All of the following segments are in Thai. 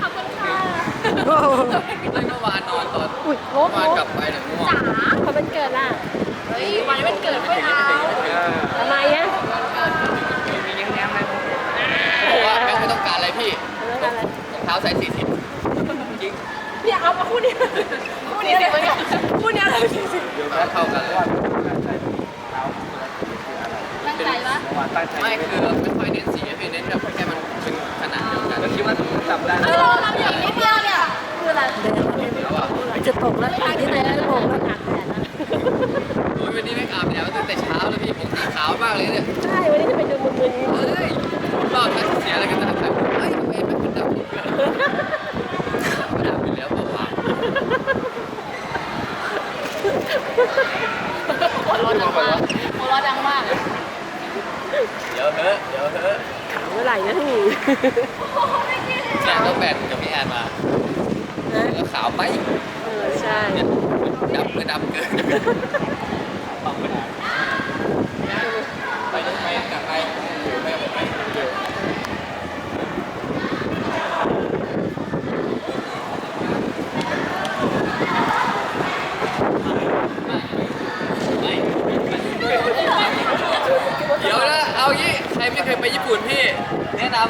ขอบคุณค่ะโอ้โหเลยเมื่อวานนอนตอนอุ้ยโลเมื่อวานกลับไปเนี่ยง่วงจ๋าเขาเป็นเกิดล่ะ เฮ้ยวันนี้เป็นเกิดไม่เอาทำไมอะบอกว่าแม่งไม่ต้องการอะไรพี่เรื่องอะไรรองเท้าใส่สี่สิบจริงเนี่ยเอามาคู่นี้คู่นี้เลยคู่นี้เลยมาเท่ากันเลยตั้งใจปะไม่คือไม่ค่อยเน้นสีอะพี่เน้นแบบ จับได้เออเราทำอย่างนี้เดียวเนี่ยคืออะไรแล้วอะจะตกแล้วที่ไหนแล้วจะตกแล้วหนักแดดนะวันนี้ไม่อาบน้วตั้งแต่เช้าเลยพี่ผมสีขาวมากเลยเนี่ย ใช่ วันนี้จะไปดูมึน เฮ้ยรอดนะเสียอะไรกันนะแต่เฮ้ยทำไมมันเป็นดำอีกอะมันดำไปแล้วเปล่าวะ หัวเราะดังมากหัวเราะดังมาก เดี๋ยวเถอะเดี๋ยวเถอะๆเมื่อไหร่นะพี่เนี่ยต้องแบ่งกับพี่แอนมานะแล้วขาวไปเออใช่เนี่ยดำไม่ดำเกินไปไปไปกลับไปไปไปไปเดี๋ยวนะ เอางี้ใค รไม่เคยไปญี่ปุ่นพี่ แนะนำ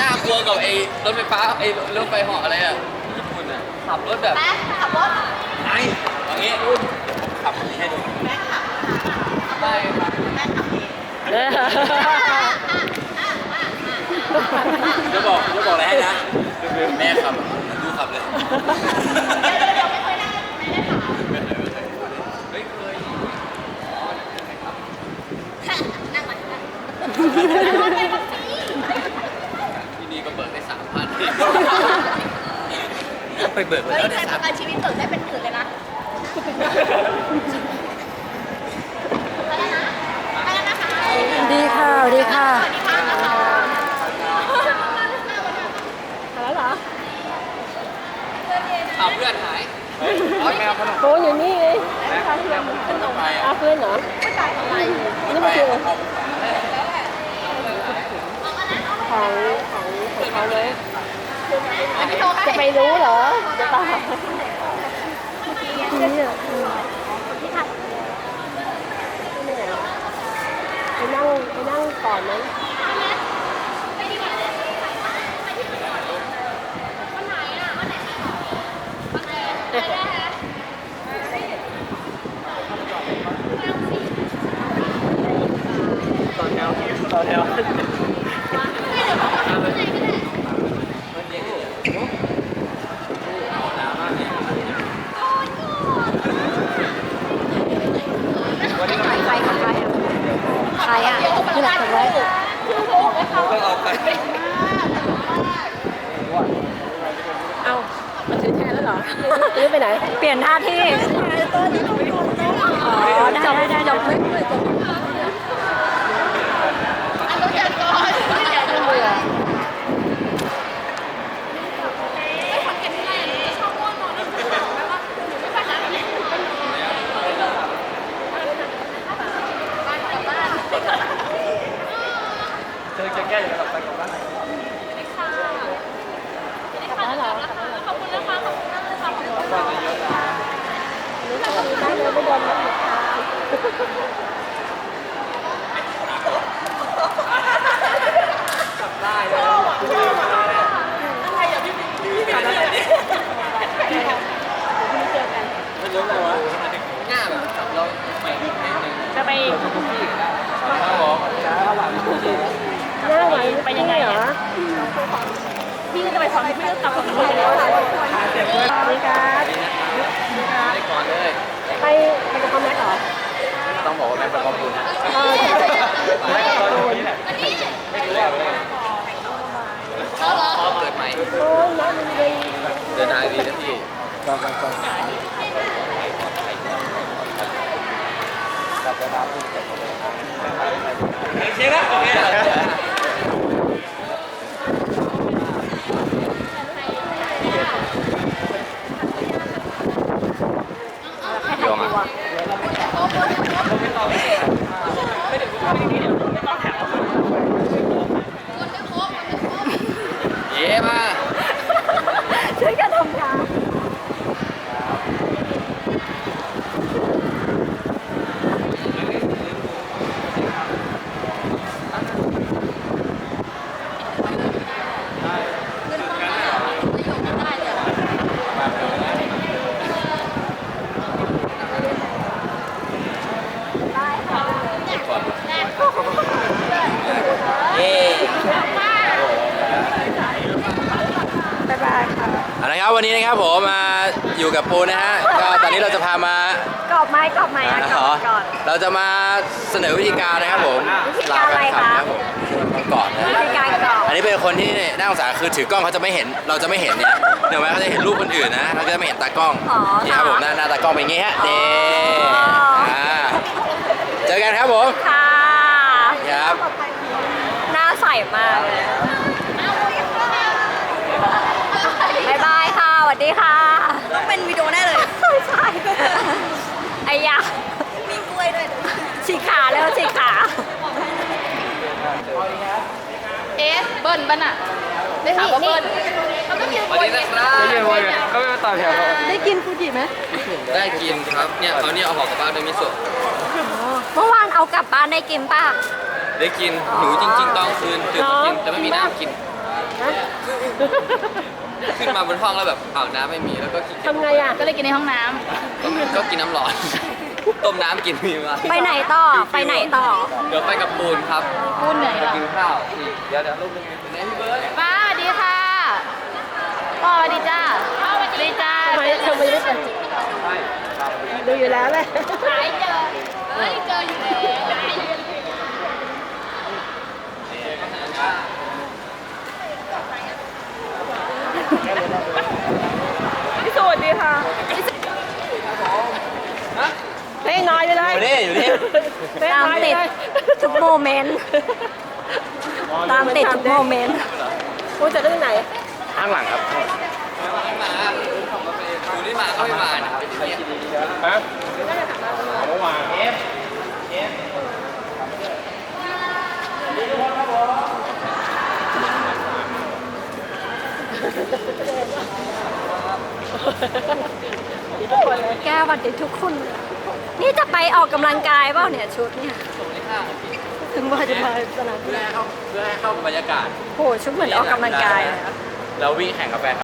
น่ากลัวกับไอ้รถไฟฟ้าไอ้รถไฟเหาะอะไรอะญี่ปุ่นอะขับรถแบบไปขับรถไงอย่างงี้ขับให้ดูได้ครับเออจะบอกจะบอกอะไรให้นะแม่ขับดูขับเลย เดี๋ยวเดี๋ยวไม่เคยได้ไม่ได้ถาม ไม่เคยไม่เคยเฮ้ยเคยอ๋อเคยขับ นั่งมานั่ง ที่นี่ก็เบิกได้สามพัน ไปเบิกไปเฮ้ยแล้วเคได้ยสามประกันชีวิตเบิกได้เป็นหมื่นเลยนะไปแล้วนะไปแล้วนะคะดีค่ะ ดีค่ะ สวัสดีค่ะนะคะแล้วเหรอเอาเพื่อนหายแมวขนมโอ้อยู่นี่ไงขนมไปอะอาเพื่อนเหรอไม่จ่ายอะไรนี่มันคือของของของเขาเลยอันนี้โทรให้ จะไปรู้เหรอ จะตายนี่อะไปนั่งไปนั่งก่อนนั้นต่อแถวต่อแถว ใครกับใครอะใครอะที่หลักกันไว้ ก็เอาไป เอามาถือแทนแล้วเห รื้อไปไหน เปลี่ยนท่าที่อ๋อได้ได้ได้จบไม่ไม่จบอันรู้จักก่อนเดี๋ยวดูเลยไม่คนเก็บที่ไรชอบง่วงนอนแล้วจบอกไหมว่าหนูไม่ไปหาแบบนี้บ้านกลับบ้านเธอจะแก้ยังไงกับไปกับบ้าน ค่ะได้ค่ะขอบคุณนะคะขอบคุณมากเลยค่ะขอบคุณค่ะ ได้เลยไม่โดนแล้วไม่รู้เลยวะหน้าแบบขับเราใหม่นิดนึงจะไปครับผมช้าหลังหน้าไหวไปยังไงเหรอพี่ก็จะไปสอนพี่ก็กลับกับพี่สวัสดีครับได้ก่อนเลย ไปไปกับพ่อแม็กเหรอ ต้องบอกว่าแม่ป็นขอบคุณเออแม่ตอนนี้แหละไม่รู้ว่าพอเปิดใหม่เดินทางดีนะพี่ครับครับครับกลับไปรับที่เชียร์นะโอเคใค รกลัว วันนี้นะครับผมมาอยู่กับปูนะฮะก็ตอนนี้เราจะพามากรอบไม้กรอบไม้อะกรอ๋ออบก่อนเราจะมาเสนอวิธีการนะครับผมวิธีการอะไรลาแฟนคลับคะนะครับผมต้องกอดนะวิธีการกรอบอันนี้เป็นคนที่น่าสงสารคือถือกล้องเขาจะไม่เห็นเราจะไม่เห็นเนี่ยเดี๋ยวไหมเขาจะเห็นรูปคนอื่นนะเขาจะไม่เห็นตากล้องอ๋อนี่ครับผมหน้าหน้าตากล้องเป็นอย่างงี้ฮะเด้อ่าเจอกันครับผมค่ะครับหน้าใสมากเลยบายบายค่ะสวัสดีค่ะ ต้องเป็นวิดีโอแน่เลย ใช่ไอ้ยา มีกล้วยด้วย ฉีกขาแล้วฉีกขา เอ๊ะเบิ้ลบ้านอะได้ข่าวว่าเบิ้ลมันก็มีสวัสดีนะครับไม่ใช่ว่าก็ไม่มาต่อแถวเขาได้กินฟูจิไหมได้กินครับเนี่ยเอาเนี่ยเอาห่อกลับบ้านด้วยมิโซะเมื่อวานเอากลับบ้านได้กินป่ะได้กินหิวจริง ๆตอนคืนตื่นมากินแต่ไม่มีน้ำกิน ขึ้นมาบนห้องแล้วแบบอ้าวน้ำไม่มีแล้วก็ขี้เกียจทำไงอะก็เลยกินในห้องน้ก็ก็กินน้ำร้อนต้มน้ำกินมีมาไปไหนต่อ ไปไหนต่อ เดี๋ยวไปกับปูนครับำพูดเหนื่อยหรอกินข้าวนี่เดี๋ยวเดี๋ยวรูปนึงเป็นไงพี่เบิร์ดป้าสวัสดีค่ะพ่อสวัสดีจ้าสวัสดีจ้าทำไมทำไมไม่เปิดดูอยู่แล้วเลยหายเจอเฮ้ยเจออยู่แล้วสวัสดีค่ะเฮ้ยน้อยไปเลอยยู่นี่อยู่นี่ตามติดทุกโมเมนต์ ตามติดทุกโมเมนต์ พูดจะเรื่องไหน ข้างหลังครับมาอยู่นี่มาก็ไม่มานะครับเนี่ยฮะเมื่อวานแก้ววันดีทุกคน นี่จะไปออกกำลังกายเปล่าเนี่ยชุดเนี่ย ถึงว่าจะมาสนามเพื่อให้เข้าเพื่อให้เข้ากับบรรยากาศ โหชุดเหมือนออกกำลังกายเลยอะ แล้ววิ่งแข่งกับแฟน